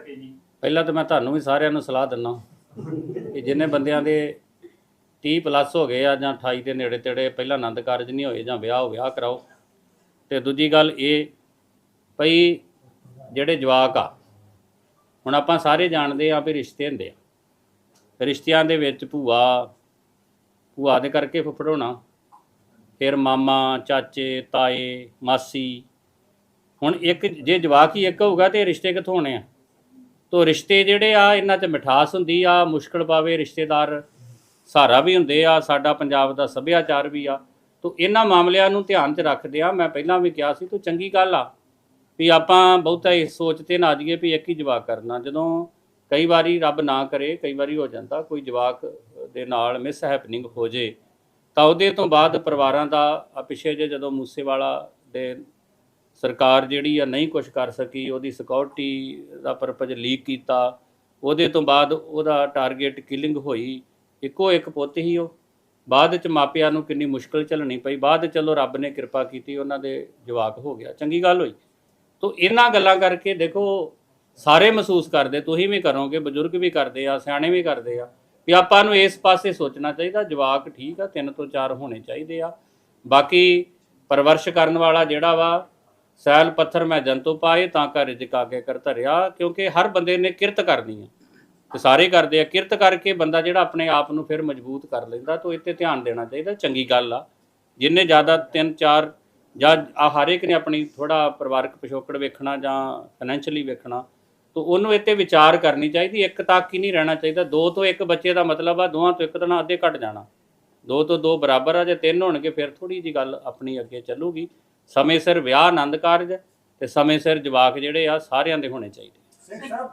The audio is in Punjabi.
ਸਕੇ ਜੀ। ਪਹਿਲਾਂ ਤਾਂ ਮੈਂ ਤੁਹਾਨੂੰ ਵੀ ਸਾਰਿਆਂ ਨੂੰ ਸਲਾਹ ਦਿੰਦਾ ਕਿ ਜਿੰਨੇ ਬੰਦਿਆਂ ਦੇ 30 ਪਲੱਸ ਹੋ ਗਏ ਆ ਜਾਂ 28 ਦੇ ਨੇੜੇ ਤੇੜੇ ਪਹਿਲਾਂ ਆਨੰਦ ਕਾਰਜ ਨਹੀਂ ਹੋਏ ਜਾਂ ਵਿਆਹ ਹੋ ਵਿਆਹ ਕਰਾਓ। ਤੇ ਦੂਜੀ ਗੱਲ ਇਹ ਭਈ ਜਿਹੜੇ ਜਵਾਕ ਆ, ਹੁਣ ਆਪਾਂ ਸਾਰੇ ਜਾਣਦੇ ਆ ਵੀ ਰਿਸ਼ਤੇ ਹੁੰਦੇ ਆ। ਰਿਸ਼ਤਿਆਂ ਦੇ ਵਿੱਚ ਭੂਆ ਭੂਆ ਦੇ ਕਰਕੇ ਫੁੱਫੜ ਫਿਰ ਮਾਮਾ, ਚਾਚੇ, ਤਾਏ, ਮਾਸੀ। ਹੁਣ ਇੱਕ ਜੇ ਜਵਾਕ ਹੀ ਇੱਕ ਹੋਊਗਾ ਤੇ ਰਿਸ਼ਤੇ ਕਿੱਥੋਂ ਹੋਣੇ ਆ? ਤੋ ਰਿਸ਼ਤੇ ਜਿਹੜੇ ਆ, ਇਹਨਾਂ 'ਚ ਮਿਠਾਸ ਹੁੰਦੀ ਆ, ਮੁਸ਼ਕਲ ਪਾਵੇ ਰਿਸ਼ਤੇਦਾਰ ਸਹਾਰਾ ਵੀ ਹੁੰਦੇ ਆ, ਸਾਡਾ ਪੰਜਾਬ ਦਾ ਸੱਭਿਆਚਾਰ ਵੀ ਆ। ਤੋ ਇਹਨਾਂ ਮਾਮਲਿਆਂ ਨੂੰ ਧਿਆਨ 'ਚ ਰੱਖਦੇ ਆ। ਮੈਂ ਪਹਿਲਾਂ ਵੀ ਕਿਹਾ ਸੀ, ਤੋ ਚੰਗੀ ਗੱਲ ਆ ਵੀ ਆਪਾਂ ਬਹੁਤਾ ਇਹ ਸੋਚ ਤੇ ਨਾ ਜਾਈਏ ਵੀ ਇੱਕ ਹੀ ਜਵਾਕ ਕਰਨਾ। ਜਦੋਂ ਕਈ ਵਾਰੀ ਰੱਬ ਨਾ ਕਰੇ, ਕਈ ਵਾਰੀ ਹੋ ਜਾਂਦਾ, ਕੋਈ ਜਵਾਕ ਦੇ ਨਾਲ ਮਿਸ ਹੈਪਨਿੰਗ ਹੋ ਜੇ, ਤਾਂ ਉਹਦੇ ਤੋਂ ਬਾਅਦ ਪਰਿਵਾਰਾਂ ਦਾ ਆ ਪਿੱਛੇ ਜੇ ਜਦੋਂ ਮੂਸੇਵਾਲਾ ਦੇ ਸਰਕਾਰ ਜਿਹੜੀ ਆ ਨਹੀਂ ਕੁਝ ਕਰ ਸਕੀ, ਉਹਦੀ ਸਿਕਿਉਰਿਟੀ ਦਾ ਪਰਪਸ ਲੀਕ ਕੀਤਾ, ਉਹਦੇ ਤੋਂ ਬਾਅਦ ਉਹਦਾ ਟਾਰਗੇਟ ਕਿਲਿੰਗ ਹੋਈ, ਇੱਕੋ ਇੱਕ ਪੁੱਤ ਹੀ ਉਹ। ਬਾਅਦ ਚ ਮਾਪਿਆਂ ਨੂੰ ਕਿੰਨੀ ਮੁਸ਼ਕਲ ਝੱਲਣੀ ਪਈ, ਬਾਅਦ 'ਚ ਚਲੋ ਰੱਬ ਨੇ ਕਿਰਪਾ ਕੀਤੀ, ਉਹਨਾਂ ਦੇ ਜਵਾਕ ਹੋ ਗਿਆ, ਚੰਗੀ ਗੱਲ ਹੋਈ। ਤੋ ਇਹਨਾਂ ਗੱਲਾਂ ਕਰਕੇ ਦੇਖੋ, ਸਾਰੇ ਮਹਿਸੂਸ ਕਰਦੇ, ਤੁਸੀਂ ਵੀ ਕਰੋਗੇ, ਬਜ਼ੁਰਗ ਵੀ ਕਰਦੇ ਆ, ਸਿਆਣੇ ਵੀ ਕਰਦੇ ਆ, ਵੀ ਆਪਾਂ ਨੂੰ ਇਸ ਪਾਸੇ ਸੋਚਣਾ ਚਾਹੀਦਾ, ਜਵਾਕ ਠੀਕ ਆ, ਤਿੰਨ ਤੋਂ ਚਾਰ ਹੋਣੇ ਚਾਹੀਦੇ ਆ। ਬਾਕੀ ਪਰਵਰਸ਼ ਕਰਨ ਵਾਲਾ ਜਿਹੜਾ ਵਾ ਸੈਲ ਪੱਥਰ ਮੈਂ ਜੰਤੂ ਪਾਏ, ਤਾਂ ਕਰ ਰਿਜਕ ਆਗੇ ਕਰ ਧਰਿਆ, ਕਿਉਂਕਿ ਹਰ ਬੰਦੇ ਨੇ ਕਿਰਤ ਕਰਨੀ ਹੈ ਤੇ ਸਾਰੇ ਕਰਦੇ ਆ, ਕਿਰਤ ਕਰਕੇ ਬੰਦਾ ਜਿਹੜਾ ਆਪਣੇ ਆਪ ਨੂੰ ਫਿਰ ਮਜ਼ਬੂਤ ਕਰ ਲੈਂਦਾ, ਤਾਂ ਇੱਥੇ ਧਿਆਨ ਦੇਣਾ ਚਾਹੀਦਾ, ਚੰਗੀ ਗੱਲ ਆ। ਜਿੰਨੇ ਜ਼ਿਆਦਾ ਤਿੰਨ, ਚਾਰ, ਜਾਂ ਹਰ ਇੱਕ ਨੇ ਆਪਣੀ ਥੋੜਾ ਪਰਿਵਾਰਕ ਪਿਛੋਕੜ ਵੇਖਣਾ ਜਾਂ ਫਾਈਨੈਂਸ਼ੀਅਲੀ ਵੇਖਣਾ, ਤਾਂ ਉਹਨੂੰ ਇੱਥੇ ਵਿਚਾਰ ਕਰਨੀ ਚਾਹੀਦੀ, ਇੱਕ ਤੱਕ ਹੀ ਨਹੀਂ ਰਹਿਣਾ ਚਾਹੀਦਾ। ਦੋ ਤੋਂ ਇੱਕ ਬੱਚੇ ਦਾ ਮਤਲਬ ਆ ਦੋਹਾਂ ਤੋਂ ਇੱਕ ਤਾਂ ਨਾ ਅੱਧੇ ਘਟ ਜਾਣਾ। ਦੋ ਤੋਂ ਦੋ ਬਰਾਬਰ ਆ, ਜੇ ਤਿੰਨ ਹੋਣਗੇ, ਫਿਰ ਥੋੜੀ ਜੀ ਗੱਲ ਆਪਣੀ ਅੱਗੇ ਚੱਲੂਗੀ। ਸਮੇਂ ਸਿਰ ਵਿਆਹ ਆਨੰਦ ਕਾਰਜ ਤੇ ਸਮੇਂ ਸਿਰ ਜਵਾਕ ਜਿਹੜੇ ਆ ਸਾਰਿਆਂ ਦੇ ਹੋਣੇ ਚਾਹੀਦੇ। ਸਿੰਘ ਸਾਹਿਬ